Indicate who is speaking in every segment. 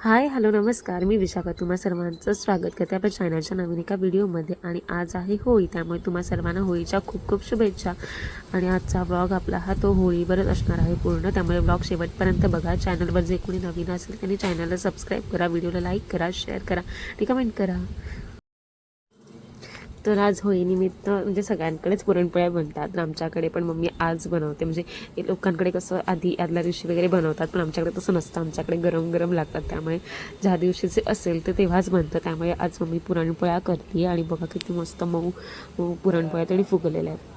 Speaker 1: Hi hello नमस्कार. मी विशाखा. तुम्हा सर्वांचं स्वागत करते आपल्या चॅनलच्या नवीन एका व्हिडिओमध्ये. आणि आज आहे होळी त्यामुळे तुम्हा सर्वांना होळीच्या खूप खूप शुभेच्छा. आणि आजचा व्लॉग आपला हा तो होळीवरच असणार आहे पूर्ण. त्यामुळे व्लॉग शेवटपर्यंत बघा. चॅनलवर जे कोणी नवीन असेल त्यांनी चॅनलला सबस्क्राईब करा व्हिडिओला लाईक करा शेअर करा आणि कमेंट करा. तर आज होळीनिमित्त म्हणजे सगळ्यांकडेच पुरणपोळ्या बनतात. तर आमच्याकडे पण मम्मी आज बनवते. म्हणजे लोकांकडे कसं आधी आदल्या दिवशी वगैरे बनवतात पण आमच्याकडे तसं नसतं. आमच्याकडे गरम गरम लागतात. त्यामुळे ज्या दिवशीचे असेल तर तेव्हाच बनतं. त्यामुळे आज मम्मी पुरणपोळ्या करते आणि बघा किती मस्त मऊ पुरणपोळ्या त्यांनी फुगलेल्या आहेत.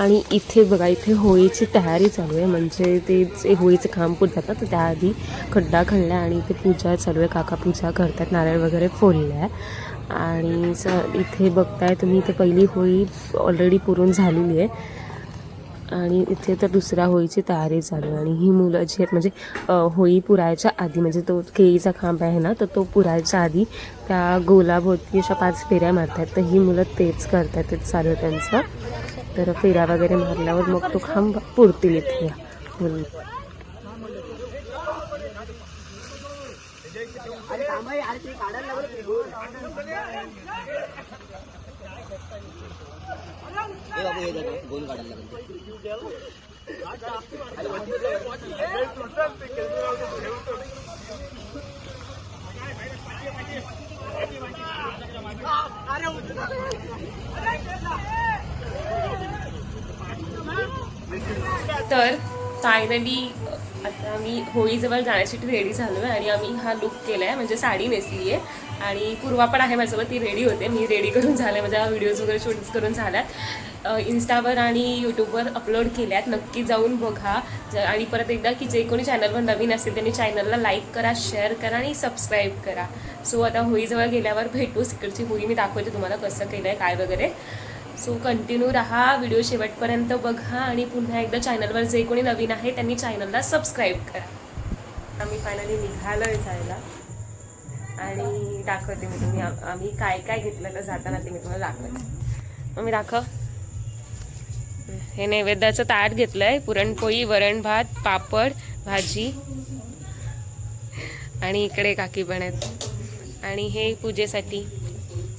Speaker 1: आणि इथे बघा इथे होळीची तयारी चालू आहे. म्हणजे ते जे होळीचं खांब जातं तर त्याआधी खड्डा खणला आणि इथे पूजा चालू आहे. काका पूजा करतात नारळ वगैरे फोडल्या. आहे आणि स इथे बघताय तुम्ही इथे पहिली होळी ऑलरेडी पुरून झालेली आहे. आणि इथे तर दुसऱ्या होळीची तयारी चालू आहे. आणि ही मुलं जी आहेत म्हणजे होळी पुरायच्या आधी म्हणजे तो केळीचा खांब आहे ना तर तो पुरायच्या आधी त्या गोलाभोवती अशा पाच फेऱ्या मारतात तर ही मुलं तेच करतात तेच चालू आहे त्यांचं. तर फेऱ्या वगैरे मारल्यावर मग तो खांब पुरतील इथे मुली
Speaker 2: हे बाबू हे जातो गोल काढायला
Speaker 1: तर फायनली आता आम्ही होळीजवळ जाण्यासाठी रेडी झालो आहे आणि आम्ही हा लुक केला आहे म्हणजे साडी नेसली आहे आणि पूर्वा पण आहे माझ्यासोबत ती रेडी होते. मी रेडी करून झाले माझ्या व्हिडिओज वगैरे शूट करून झाल्यात. अ, इन्स्टावर आणि यूट्यूबवर अपलोड केल्यात. नक्की जाऊन बघा. ज- आणि परत एकदा की जे कोणी चॅनलवर नवीन असेल त्यांनी चॅनलला लाईक करा शेअर करा आणि सबस्क्राईब करा. सो आता होळीजवळ गेल्यावर भेटू. तिकडची होळी मी दाखवते तुम्हाला कसं केलं आहे काय वगैरे. सो कंटिन्यू राहा व्हिडिओ शेवटपर्यंत बघा आणि पुन्हा एकदा चॅनलवर जे कोणी नवीन आहे त्यांनी चॅनलला सबस्क्राईब करा. आम्ही फायनली निघालो आहे जायला. आणि दाखवते मी तुम्ही. आम्ही काय काय घेतलं तर जाताना ते मी तुम्हाला दाखवते. मग मी दाखव. हे नैवेद्याचं ताट घेतलंय. पुरणपोळी वरण भात पापड भाजी. आणि इकडे काकी पण आहेत. आणि हे पूजेसाठी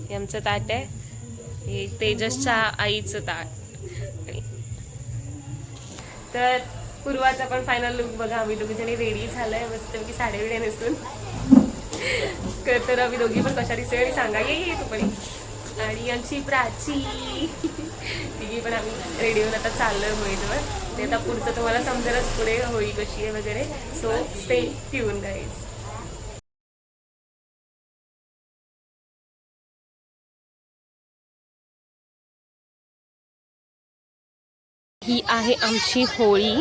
Speaker 1: हे आमचं ताट आहे. हे तेजसच्या आईचं ताट तर पूर्वाचा पण फायनल लुक बघा. आम्ही दोघी जणी रेडी झालंय. मस्त की साडेविडे नसून. तर आम्ही दोघी पण कशा दिसतोय सांगा. ये ये तू पण आणि आमची प्राची. तिघी पण आम्ही रेडी होऊन आता चाललोय होळीजवळ ते आता पुढचं तुम्हाला समजेलच पुढे होई कशी आहे वगैरे. सो स्टे ट्यून गाईज ही आहे आमची होळी.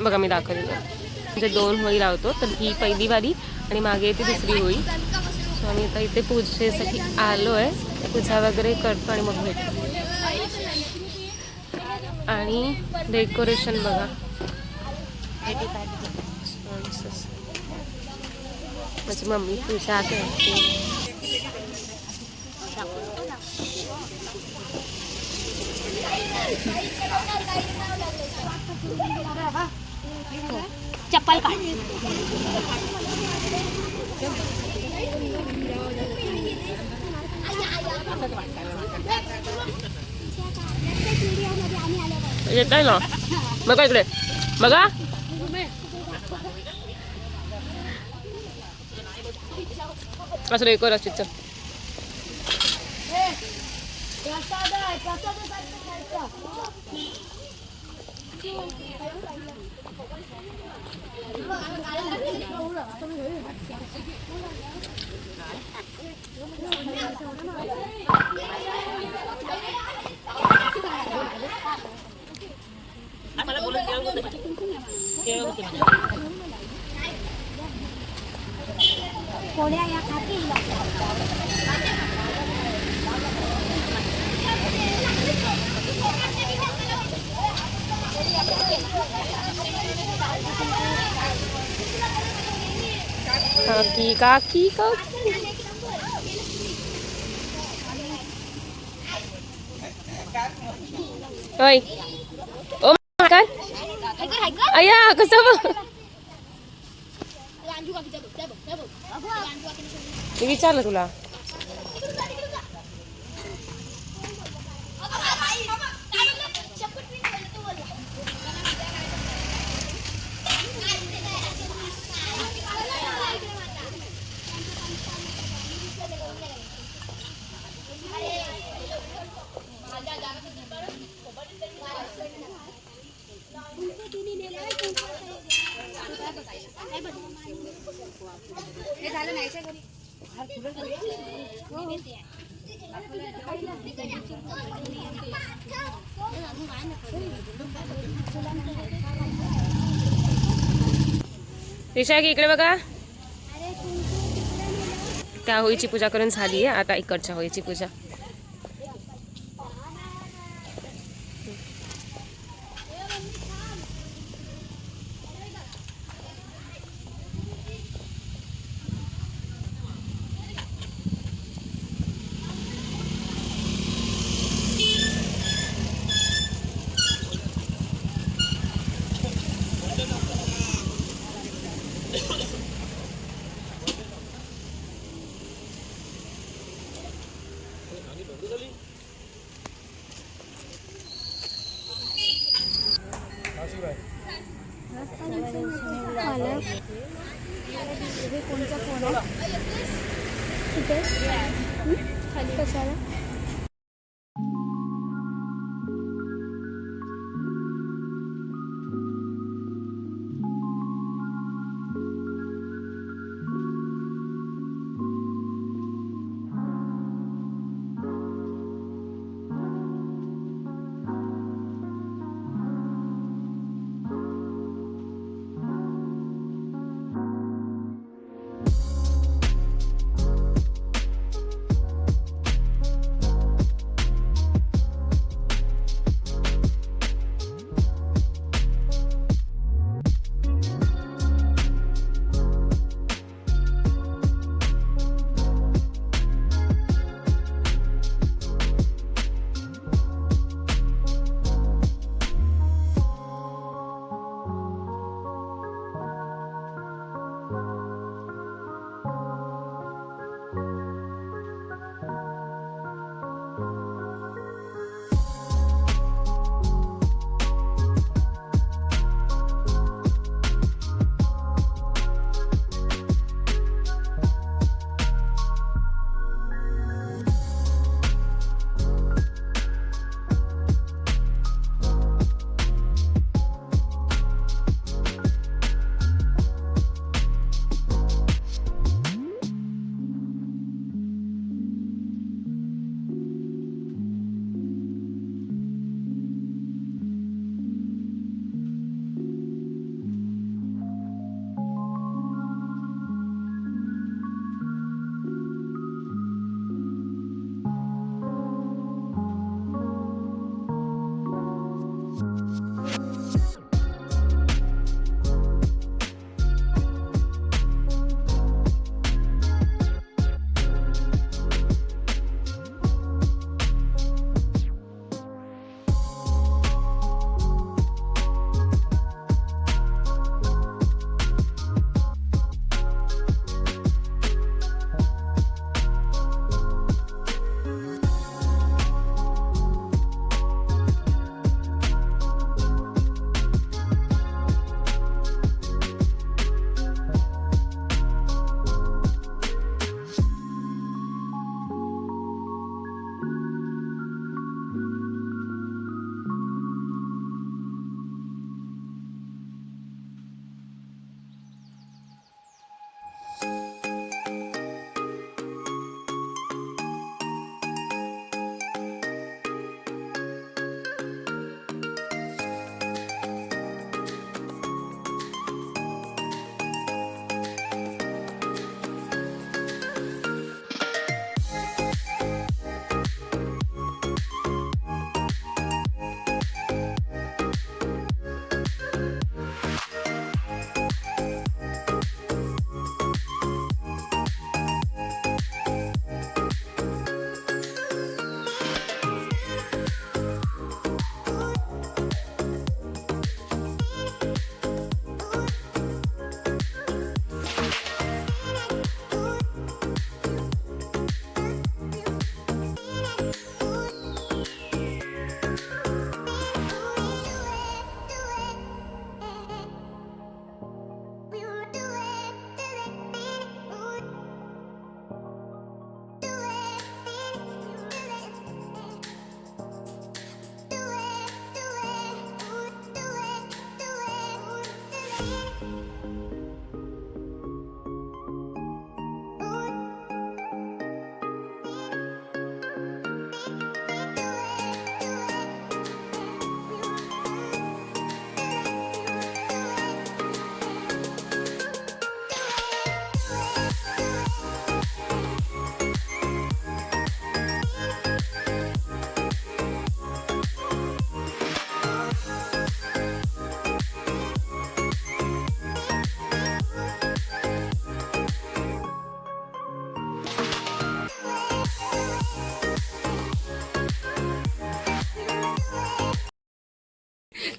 Speaker 1: बघा मी दाखवली म्हणजे दोन होळी लावतो तर ही पहिली वाली आणि मागे येते दुसरी होळी. सो आम्ही आता इथे पूजेसाठी आलो आहे पूजा वगैरे करतो आणि मग भेटतो आणि डेकोरेशन बघा. माझी मम्मी पूजा करते.
Speaker 3: चप्पल काढ
Speaker 1: येत आहे ना? बघा इकडे. बघा. असं Korea ya kaki
Speaker 3: lah. Thank you.
Speaker 1: काकी काकी काकी होय ओ काय अय्या कसं बघ
Speaker 3: रांजू मी विचारलं तुला
Speaker 4: हे झालं नाही घरी.
Speaker 3: हो. इकडे बघा. त्या होळीची पूजा करून झाली आहे. आता इकडच्या होळीची पूजा.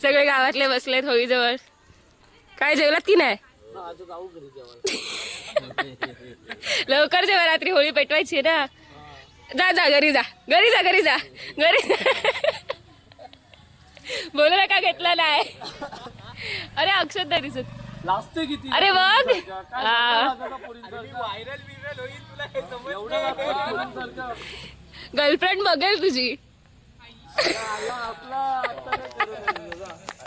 Speaker 1: सगळे गावातले बसलेत होळीजवळ काय जेवलात की नाही लवकर जेव्हा रात्री होळी पेटवायची ना जा जा घरी जा घरी जा घरी जा घरी बोलू नका घेतला नाही अरे अक्षत नाही दिसत
Speaker 2: किती
Speaker 1: अरे बघ हा. गर्लफ्रेंड बघेल तुझी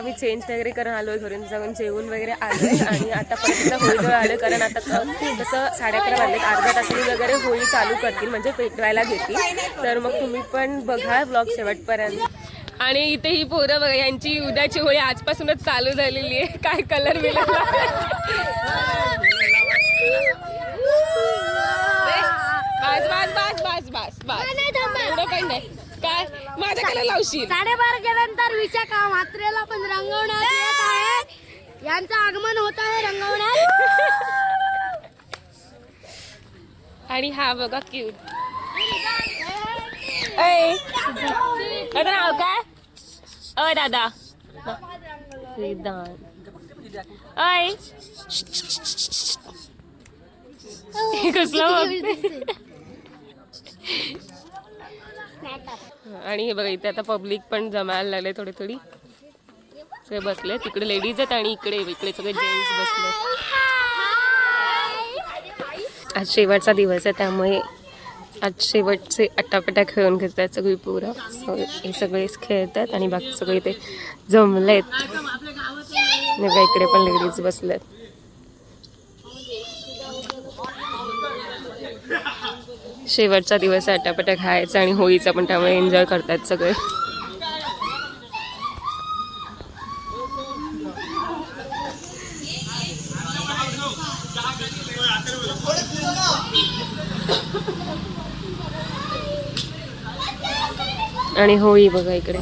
Speaker 1: मी चेंज वगैरे करून आलोय घरून जाऊन जेवून वगैरे आलोय आणि आता परत एकदा होळीजवळ आलोय कारण आता तसं साडे अकरा वाजले अर्ध्या तासांनी वगैरे होळी चालू करतील म्हणजे पेटवायला घेतील. तर मग तुम्ही पण बघा ब्लॉग शेवटपर्यंत. आणि इथे ही पोरं बघा यांची उद्याची होळी आजपासूनच चालू झालेली आहे. काय कलर मिळाला? बास बस बास बास बास. एवढं काही नाही. काय? माझ्या कलर लावशील.
Speaker 3: साडेबारा केल्यानंतर विशाखा मात्रेला पण येत आहे. यांचं आगमन होत आहे रंगवण्यात.
Speaker 1: आणि हा बघा क्यूट ऐ नाव काय? अ दादा. सिद्धांत ऐ कसलं बघते आणि हे बघा इथे आता पब्लिक पण जमायला लागले थोडी थोडी. सगळे बसले तिकडे लेडीज आहेत आणि इकडे इकडे सगळे जेंट्स बसले. आज शेवटचा दिवस आहे त्यामुळे आज शेवटचे आटापटा खेळून घेतात सगळी पोरं. हे सगळेच खेळतात आणि बाकी सगळे इथे जमलेत. बघा इकडे पण लेडीज बसल्यात शेवटचा दिवस आहे खायचा आणि होळीचा पण त्यामुळे एन्जॉय करतात सगळे. आणि होळी बघा इकडे.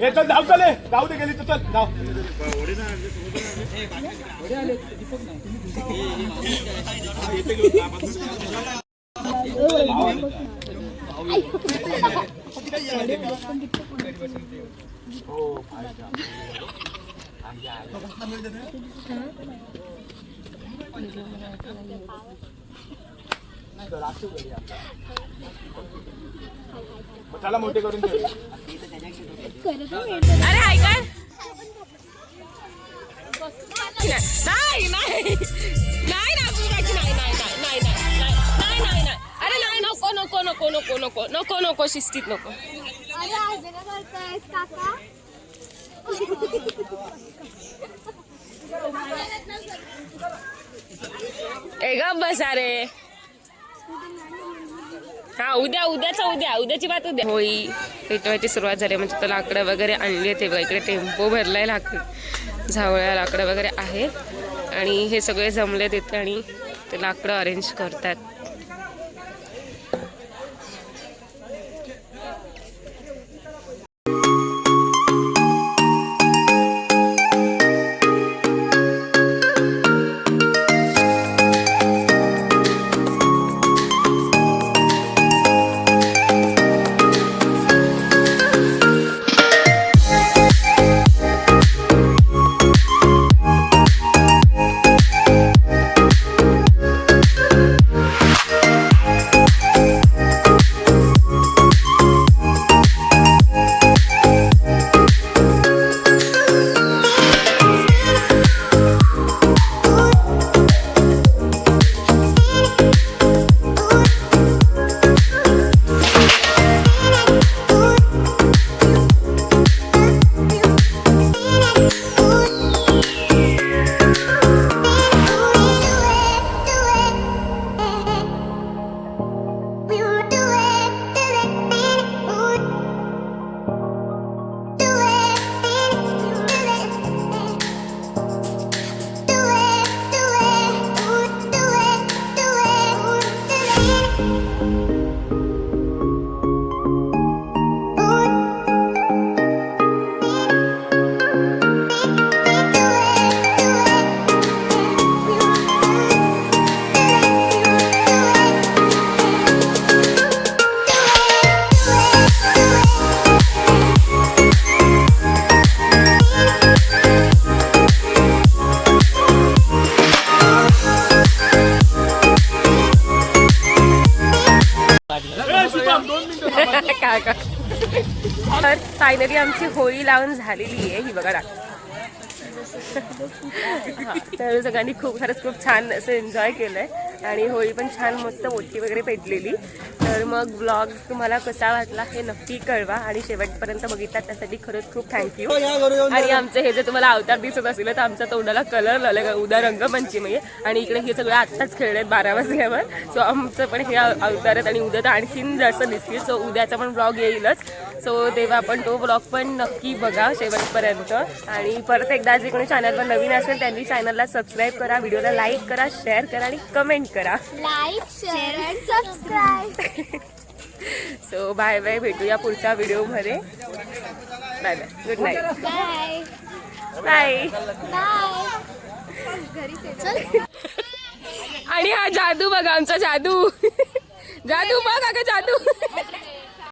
Speaker 5: हे चल धाव चले जाऊ दे गेली तर चल धाव. चला मोठे करून ठेव
Speaker 1: अरे ऐकाय नाही नाही. नाही नाही नाही अरे नाही नको नको नको नको नको नको नको शिस्तीत नको. ए ग बस अरे हा उद्या उद्याचा उद्या. उद्याची बात उद्या. होळी पेटवायची सुरुवात झाली. म्हणजे तर लाकडं वगैरे आणली ते बघा. इकडे टेम्पो भरलाय लाकड झावळ्या लाकडं वगैरे आहे आणि हे सगळे जमले तिथे आणि ते लाकडं अरेंज करतात. काय का? तर फायनली आमची होळी लावून झालेली आहे ही बघा दाख तर सगळ्यांनी खूप खरंच खूप छान असं एन्जॉय केलंय. आणि होळी पण छान मस्त मोठी वगैरे पेटलेली. तर मग ब्लॉग तुम्हाला कसा वाटला हे नक्की कळवा आणि शेवटपर्यंत बघितला त्यासाठी खरंच खूप थँक्यू
Speaker 2: येऊन
Speaker 1: आणि आमचे हे जे तुम्हाला अवतार दिसत असेल तर आमच्या तोंडाला कलर लावले का उद्या रंगपंचमी आहे आणि इकडे हे सगळं आत्ताच खेळले आहेत बारा वाजल्यावर. सो आमचं पण हे अवतार आहेत आणि उद्या तर आणखीन जास्त दिसतील. सो उद्याचा पण ब्लॉग येईलच. सो तेव्हा आपण तो ब्लॉग पण नक्की बघा शेवटपर्यंत. आणि परत एकदा जे कोणी चॅनलवर नवीन असेल त्यांनी चॅनलला सबस्क्राईब करा व्हिडिओला लाईक करा शेअर करा आणि कमेंट करा.
Speaker 3: Like share and subscribe.
Speaker 1: So bye bye भेटूया पुढच्या व्हिडिओमध्ये. Bye bye good night
Speaker 3: bye
Speaker 1: bye
Speaker 3: bye
Speaker 1: आणि हा जादू बघा आमचा जादू. जादू बघ अगं जादू.